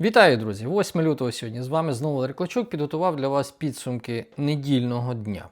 Вітаю, друзі! 8 лютого сьогодні з вами знову Ларі Клочок підготував для вас підсумки недільного дня.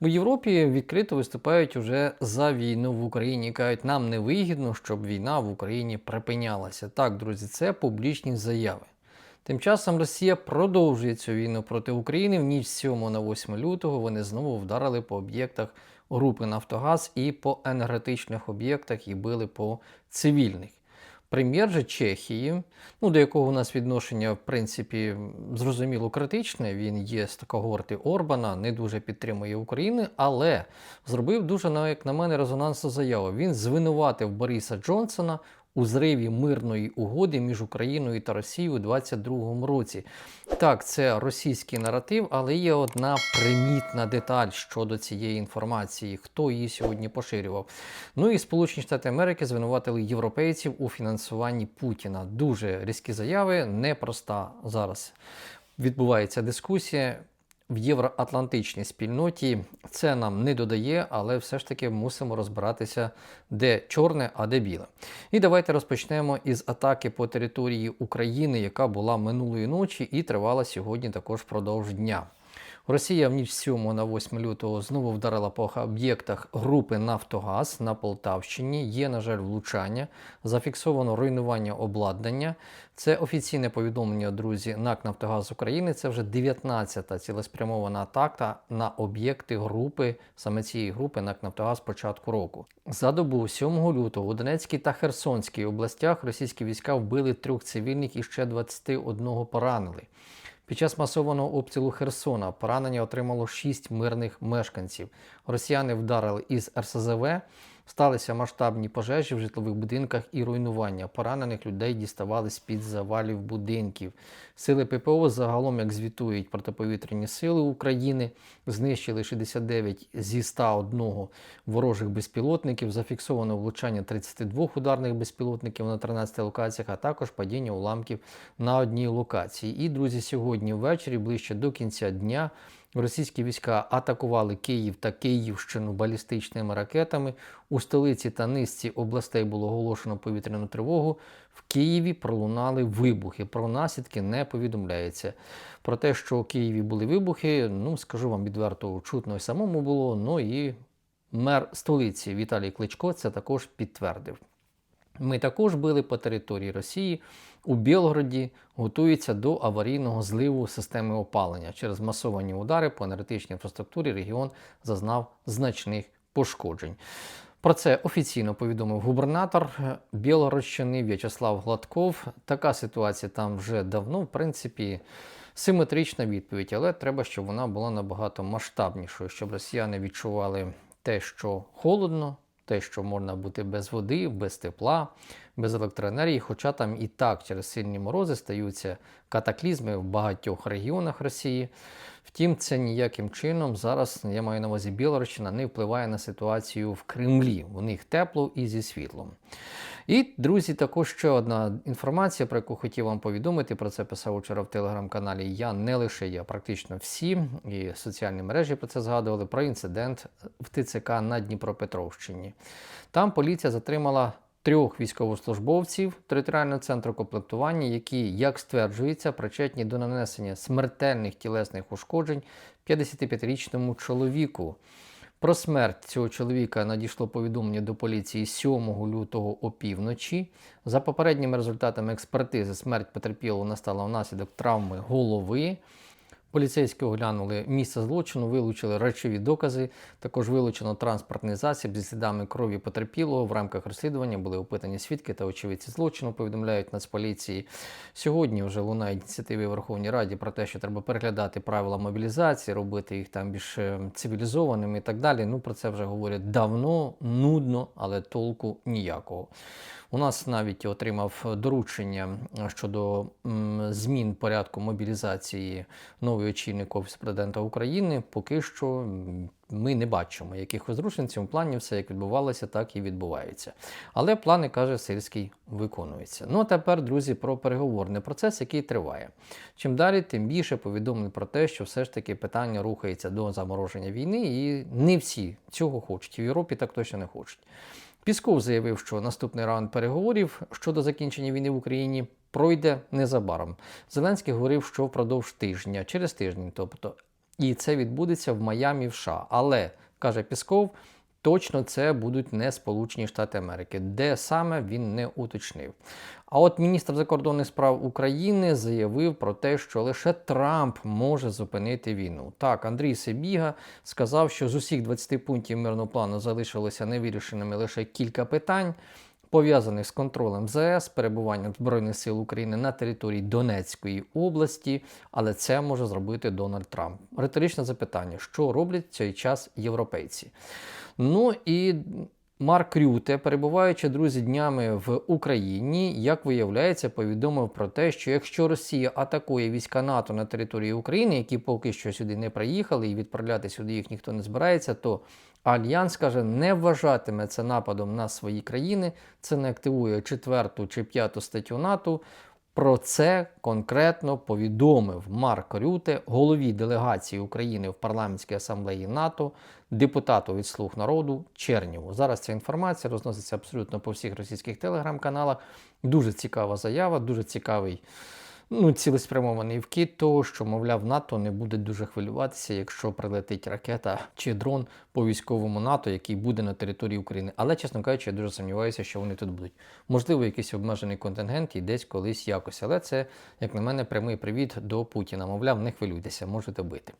У Європі відкрито виступають уже за війну в Україні. Кажуть, нам не вигідно, щоб війна в Україні припинялася. Так, друзі, це публічні заяви. Тим часом Росія продовжує цю війну проти України. В ніч з 7 на 8 лютого вони знову вдарили по об'єктах групи Нафтогаз і по енергетичних об'єктах і били по цивільних. Прем'єр же Чехії, ну до якого у нас відношення, в принципі, зрозуміло критичне. Він є з когорти Орбана, не дуже підтримує Україну, але зробив дуже, як на мене, резонансну заяву. Він звинуватив Бориса Джонсона у зриві мирної угоди між Україною та Росією у 2022 році. Так, це російський наратив, але є одна примітна деталь щодо цієї інформації, хто її сьогодні поширював. Ну і Сполучені Штати Америки звинуватили європейців у фінансуванні Путіна. Дуже різкі заяви, непроста зараз відбувається дискусія. В євроатлантичній спільноті це нам не додає, але все ж таки мусимо розбиратися, де чорне, а де біле. І давайте розпочнемо із атаки по території України, яка була минулої ночі і тривала сьогодні також впродовж дня. Росія в ніч з 7 на 8 лютого знову вдарила по об'єктах групи Нафтогаз на Полтавщині. Є, на жаль, влучання, зафіксовано руйнування обладнання. Це офіційне повідомлення, друзі, НАК Нафтогаз України. Це вже 19-та цілеспрямована атака на об'єкти групи, саме цієї групи НАК Нафтогаз початку року. За добу 7 лютого у Донецькій та Херсонській областях російські війська вбили трьох цивільних і ще 21 поранили. Під час масованого обстрілу Херсона поранення отримало 6 мирних мешканців. Росіяни вдарили із РСЗВ, сталися масштабні пожежі в житлових будинках і руйнування. Поранених людей діставали з-під завалів будинків. Сили ППО загалом, як звітують протиповітряні сили України, знищили 69 зі 101 ворожих безпілотників, зафіксовано влучання 32 ударних безпілотників на 13 локаціях, а також падіння уламків на одній локації. І, друзі, сьогодні ввечері, ближче до кінця дня, Російські війська атакували Київ та Київщину балістичними ракетами. У столиці та низці областей було оголошено повітряну тривогу. В Києві пролунали вибухи. Про наслідки не повідомляється. Про те, що у Києві були вибухи, ну скажу вам відверто, чутно й самому було. Ну і мер столиці Віталій Кличко це також підтвердив. Ми також били по території Росії. У Білгороді готуються до аварійного зливу системи опалення. Через масовані удари по енергетичній інфраструктурі регіон зазнав значних пошкоджень. Про це офіційно повідомив губернатор Білгородщини В'ячеслав Гладков. Така ситуація там вже давно, в принципі, симетрична відповідь, але треба, щоб вона була набагато масштабнішою, щоб росіяни відчували те, що холодно, те, що можна бути без води, без тепла, без електроенергії, хоча там і так через сильні морози стаються катаклізми в багатьох регіонах Росії. Втім, це ніяким чином зараз, я маю на увазі Білорусщина, не впливає на ситуацію в Кремлі. У них тепло і зі світлом. І, друзі, також ще одна інформація, про яку хотів вам повідомити. Про це писав вчора в телеграм-каналі. Я не лише я, практично всі, і соціальні мережі про це згадували. Про інцидент в ТЦК на Дніпропетровщині. Там поліція затримала трьох військовослужбовців територіального центру комплектування, які, як стверджується, причетні до нанесення смертельних тілесних ушкоджень 55-річному чоловіку. Про смерть цього чоловіка надійшло повідомлення до поліції 7 лютого опівночі. За попередніми результатами експертизи, смерть потерпілого настала внаслідок травми голови. Поліцейські оглянули місце злочину, вилучили речові докази. Також вилучено транспортний засіб зі слідами крові потерпілого. В рамках розслідування були опитані свідки та очевидці злочину. Повідомляють Нацполіції. Сьогодні вже лунають ініціативи Верховній Раді про те, що треба переглядати правила мобілізації, робити їх там більш е, цивілізованими і так далі. Ну про це вже говорять давно, нудно, але толку ніякого. У нас навіть отримав доручення щодо змін порядку мобілізації новий очільник Офісу президента України. Поки що ми не бачимо якихось зрушень в цьому плані. Все як відбувалося, так і відбувається. Але плани каже Сирський виконуються. Ну а тепер, друзі, про переговорний процес, який триває. Чим далі, тим більше повідомлень про те, що все ж таки питання рухається до замороження війни, і не всі цього хочуть. В Європі так точно не хочуть. Пісков заявив, що наступний раунд переговорів щодо закінчення війни в Україні пройде незабаром. Зеленський говорив, що впродовж тижня, через тиждень, тобто, і це відбудеться в Майамі, в США. Але каже Пісков, точно це будуть не Сполучені Штати Америки, де саме він не уточнив. А от міністр закордонних справ України заявив про те, що лише Трамп може зупинити війну. Так, Андрій Себіга сказав, що з усіх 20 пунктів мирного плану залишилося невирішеними лише кілька питань. Пов'язаних з контролем ЗС, перебуванням Збройних сил України на території Донецької області, але це може зробити Дональд Трамп. Риторичне запитання: що роблять в цей час європейці? Ну і Марк Рюте, перебуваючи друзі днями в Україні, як виявляється, повідомив про те, що якщо Росія атакує війська НАТО на території України, які поки що сюди не приїхали, і відправляти сюди їх ніхто не збирається, то Альянс каже, не вважатиме це нападом на свої країни, це не активує четверту чи п'яту статтю НАТО. Про це конкретно повідомив Марк Рюте, голові делегації України в парламентській асамблеї НАТО, депутату від Слуг народу Черніву. Зараз ця інформація розноситься абсолютно по всіх російських телеграм-каналах. Дуже цікава заява, дуже цікавий ну, цілеспрямований вкид того, що, мовляв, НАТО не буде дуже хвилюватися, якщо прилетить ракета чи дрон по військовому НАТО, який буде на території України. Але, чесно кажучи, я дуже сумніваюся, що вони тут будуть. Можливо, якийсь обмежений контингент і десь колись якось. Але це, як на мене, прямий привіт до Путіна. Мовляв, не хвилюйтеся, можете бити.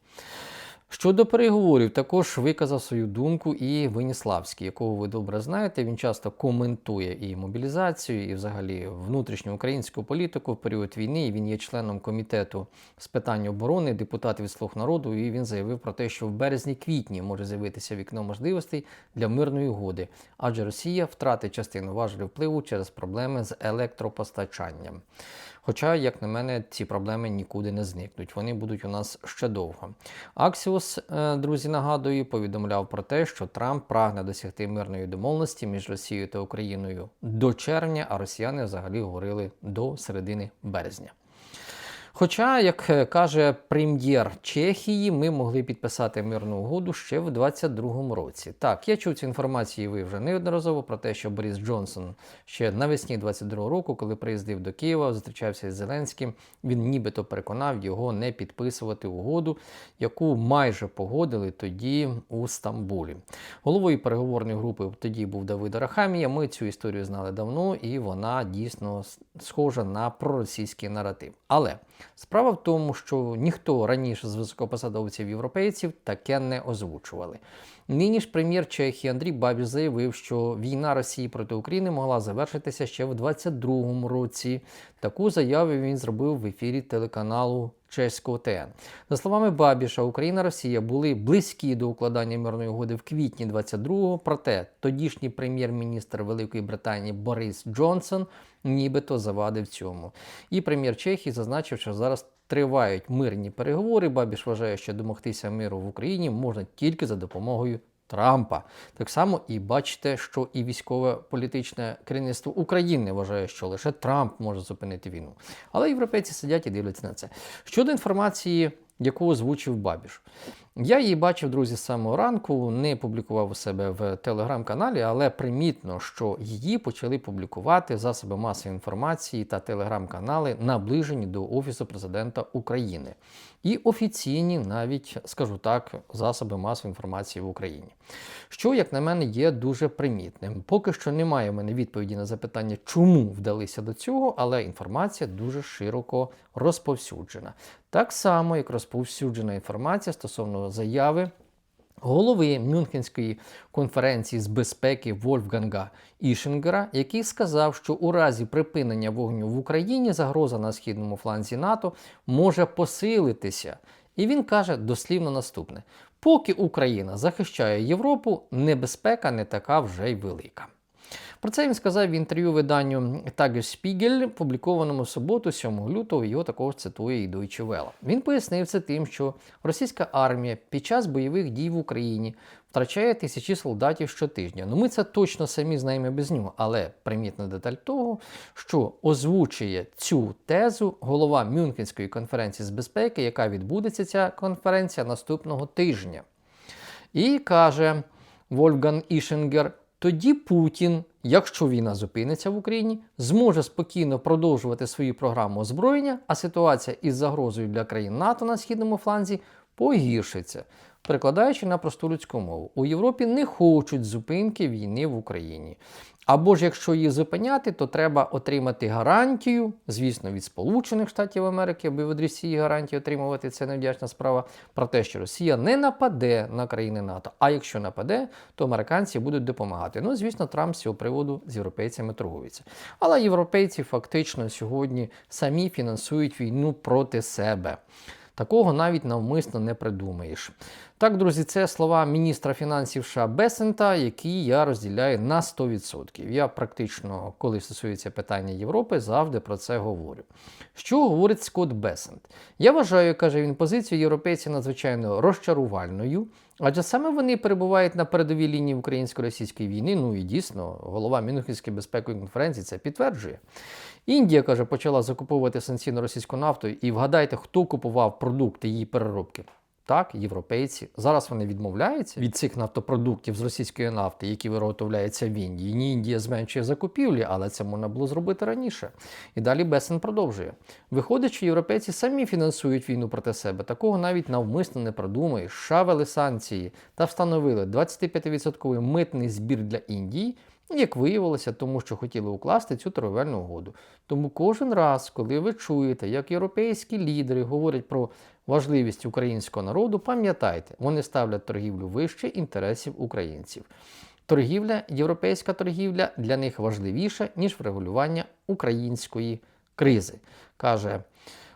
Щодо переговорів, також виказав свою думку і Веніславський, якого ви добре знаєте. Він часто коментує і мобілізацію, і взагалі внутрішню українську політику в період війни. Він є членом комітету з питань оборони, депутат від «Слуг народу. І він заявив про те, що в березні-квітні може з'явитися вікно можливостей для мирної угоди, адже Росія втратить частину важелів впливу через проблеми з електропостачанням. Хоча, як на мене, ці проблеми нікуди не зникнуть. Вони будуть у нас ще довго. Аксіос, е, друзі, нагадую, повідомляв про те, що Трамп прагне досягти мирної домовленості між Росією та Україною до червня, а росіяни взагалі говорили до середини березня. Хоча, як е, каже прем'єр Чехії, ми могли підписати мирну угоду ще в 2022 році. Так, я чув цю інформацію ви вже неодноразово про те, що Борис Джонсон ще навесні 22 року, коли приїздив до Києва, зустрічався з Зеленським, він нібито переконав його не підписувати угоду, яку майже погодили тоді у Стамбулі. Головою переговорної групи тоді був Давид Арахамія. Ми цю історію знали давно, і вона дійсно схожа на проросійський наратив. Але Справа в тому, що ніхто раніше з високопосадовців європейців таке не озвучували. Нині ж прем'єр Чехії Андрій Бабіш заявив, що війна Росії проти України могла завершитися ще в 2022 році. Таку заяву він зробив в ефірі телеканалу Чеського ТН. За словами Бабіша, Україна Росія були близькі до укладання мирної угоди в квітні 22-го, проте тодішній прем'єр-міністр Великої Британії Борис Джонсон нібито завадив цьому. І прем'єр Чехії зазначив, що зараз тривають мирні переговори. Бабіш вважає, що домогтися миру в Україні можна тільки за допомогою. Трампа так само і бачите, що і військове політичне керівництво України вважає, що лише Трамп може зупинити війну. Але європейці сидять і дивляться на це. Щодо інформації, яку озвучив Бабіш, я її бачив, друзі, з самого ранку, не публікував у себе в телеграм-каналі, але примітно, що її почали публікувати засоби масової інформації та телеграм-канали, наближені до Офісу президента України. І офіційні, навіть скажу так, засоби масової інформації в Україні. Що, як на мене, є дуже примітним. Поки що немає в мене відповіді на запитання, чому вдалися до цього, але інформація дуже широко розповсюджена. Так само, як розповсюджена інформація стосовно заяви голови Мюнхенської конференції з безпеки Вольфганга Ішингера, який сказав, що у разі припинення вогню в Україні загроза на східному фланзі НАТО може посилитися. І він каже дослівно наступне: поки Україна захищає Європу, небезпека не така вже й велика. Про це він сказав в інтерв'ю виданню Tagesspiegel, публікованому в суботу, 7 лютого, його також цитує і Deutsche Welle. Він пояснив це тим, що російська армія під час бойових дій в Україні втрачає тисячі солдатів щотижня. Ну ми це точно самі знаємо без нього, але примітна деталь того, що озвучує цю тезу голова Мюнхенської конференції з безпеки, яка відбудеться ця конференція наступного тижня. І каже Вольфган Ішенгер, тоді Путін, якщо війна зупиниться в Україні, зможе спокійно продовжувати свою програму озброєння, а ситуація із загрозою для країн НАТО на східному фланзі погіршиться. Перекладаючи на просту людську мову, у Європі не хочуть зупинки війни в Україні. Або ж якщо її зупиняти, то треба отримати гарантію, звісно, від Сполучених Штатів Америки, аби від Росії гарантії отримувати це невдячна справа про те, що Росія не нападе на країни НАТО. А якщо нападе, то американці будуть допомагати. Ну, звісно, Трамп з цього приводу з європейцями торгується. Але європейці фактично сьогодні самі фінансують війну проти себе. Такого навіть навмисно не придумаєш. Так, друзі, це слова міністра фінансів США Бесента, які я розділяю на 100%. Я практично, коли стосується питання Європи, завжди про це говорю. Що говорить Скотт Бесент? Я вважаю, каже він, позицію європейців надзвичайно розчарувальною. Адже саме вони перебувають на передовій лінії українсько-російської війни. Ну і дійсно, голова Мюнхенської безпекової конференції це підтверджує. Індія каже, почала закуповувати санкційну російську нафту, і вгадайте, хто купував продукти її переробки. Так, європейці. Зараз вони відмовляються від цих нафтопродуктів з російської нафти, які виготовляються в Індії. Ні, Індія зменшує закупівлі, але це можна було зробити раніше. І далі Бесен продовжує. Виходить, що європейці самі фінансують війну проти себе. Такого навіть навмисно не продумаєш. США санкції та встановили 25% митний збір для Індії. Як виявилося, тому що хотіли укласти цю торговельну угоду. Тому кожен раз, коли ви чуєте, як європейські лідери говорять про важливість українського народу, пам'ятайте, вони ставлять торгівлю вище інтересів українців. Торгівля, європейська торгівля для них важливіша, ніж врегулювання української кризи, каже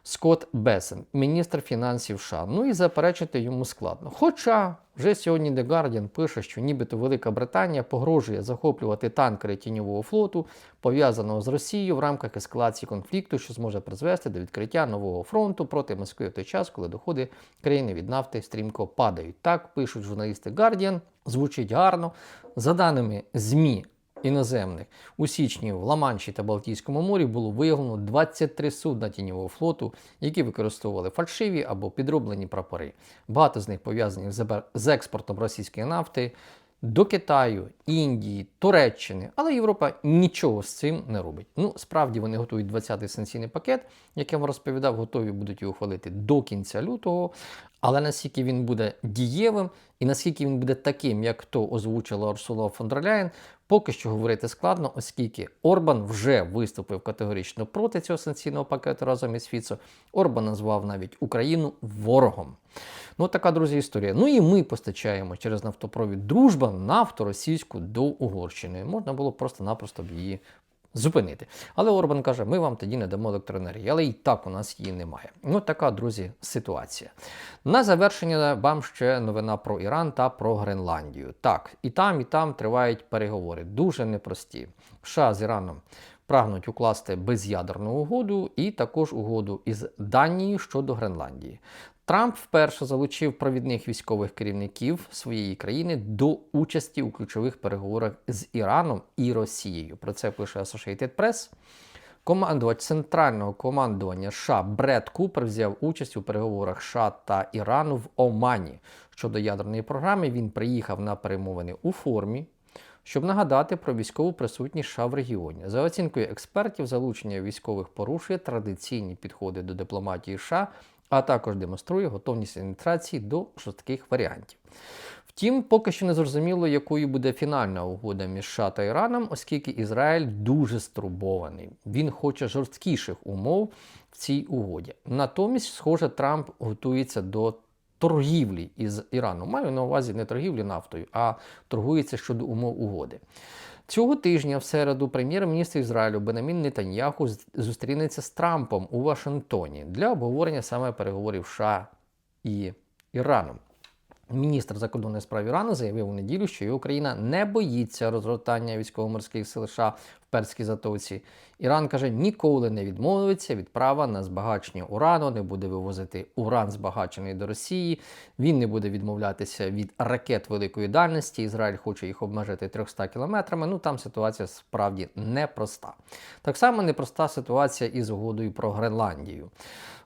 Скотт Бесен, міністр фінансів США. Ну і заперечити йому складно. Хоча вже сьогодні The Guardian пише, що нібито Велика Британія погрожує захоплювати танкери тіньового флоту, пов'язаного з Росією в рамках ескалації конфлікту, що зможе призвести до відкриття нового фронту проти Москви в той час, коли доходи країни від нафти стрімко падають. Так пишуть журналісти Guardian, звучить гарно. За даними ЗМІ іноземних у січні в Ла-Манші та Балтійському морі було виявлено 23 судна тіньового флоту, які використовували фальшиві або підроблені прапори. Багато з них пов'язані з експортом російської нафти. До Китаю, Індії, Туреччини, але Європа нічого з цим не робить. Ну, справді вони готують 20-й санкційний пакет, як я вам розповідав, готові будуть його ухвалити до кінця лютого. Але наскільки він буде дієвим і наскільки він буде таким, як то озвучила Урсула фон дер Ляєн, поки що говорити складно, оскільки Орбан вже виступив категорично проти цього санкційного пакету разом із Фіцо. Орбан назвав навіть Україну ворогом. Ну, така, друзі, історія. Ну і ми постачаємо через нафтопровід дружба нафту російську до Угорщини. Можна було просто-напросто б її зупинити. Але Орбан каже, ми вам тоді не дамо електроенергії, але і так у нас її немає. Ну така, друзі, ситуація. На завершення вам ще новина про Іран та про Гренландію. Так, і там, і там тривають переговори. Дуже непрості. США з Іраном. Прагнуть укласти без'ядерну угоду і також угоду із Данією щодо Гренландії. Трамп вперше залучив провідних військових керівників своєї країни до участі у ключових переговорах з Іраном і Росією. Про це пише Associated Press. Командувач центрального командування США Бред Купер взяв участь у переговорах США та Ірану в Омані. Щодо ядерної програми він приїхав на перемовини у формі, щоб нагадати про військову присутність США в регіоні. За оцінкою експертів, залучення військових порушує традиційні підходи до дипломатії США а також демонструє готовність адміністрації до жорстких варіантів. Втім, поки що не зрозуміло, якою буде фінальна угода між США та Іраном, оскільки Ізраїль дуже стурбований. Він хоче жорсткіших умов в цій угоді. Натомість, схоже, Трамп готується до торгівлі із Іраном. Маю на увазі не торгівлі нафтою, а торгується щодо умов угоди. Цього тижня, в середу, прем'єр-міністр Ізраїлю Бенамін Нетаньяху зустрінеться з Трампом у Вашингтоні для обговорення саме переговорів США і Іраном. Міністр закордонних справ Ірану заявив у неділю, що його країна не боїться розгортання військово-морських сил США в Перській затоці. Іран каже, ніколи не відмовиться від права на збагачення урану, не буде вивозити уран збагачений до Росії. Він не буде відмовлятися від ракет великої дальності. Ізраїль хоче їх обмежити 300 кілометрами. Ну там ситуація справді непроста. Так само непроста ситуація із угодою про Гренландію.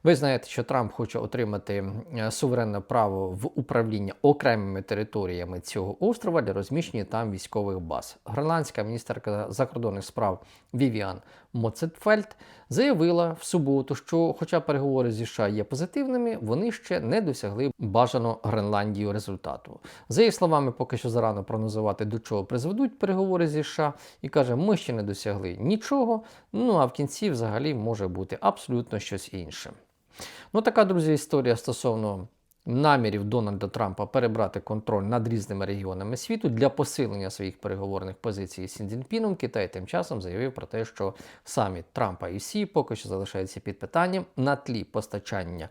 Ви знаєте, що Трамп хоче отримати е, суверенне право в управління окремими територіями цього острова для розміщення там військових баз. Гренландська міністерка закордонних справ Вівіан Моцетфельд заявила в суботу, що, хоча переговори зі США є позитивними, вони ще не досягли бажаного Гренландію результату. За її словами, поки що зарано прогнозувати, до чого призведуть переговори зі США, і каже, ми ще не досягли нічого. Ну а в кінці взагалі може бути абсолютно щось інше. Ну, така, друзі, історія стосовно намірів Дональда Трампа перебрати контроль над різними регіонами світу для посилення своїх переговорних позицій з Сіндзінпіном. Китай тим часом заявив про те, що саміт Трампа і Сі поки що залишається під питанням на тлі постачання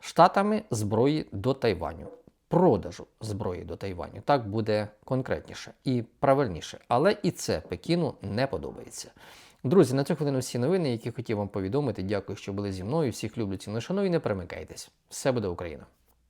штатами зброї до Тайваню. Продажу зброї до Тайваню так буде конкретніше і правильніше, але і це Пекіну не подобається. Друзі, на цю хвилину всі новини, які хотів вам повідомити. Дякую, що були зі мною. Всіх люблю ціну шаную. Не перемикайтесь. Все буде Україна!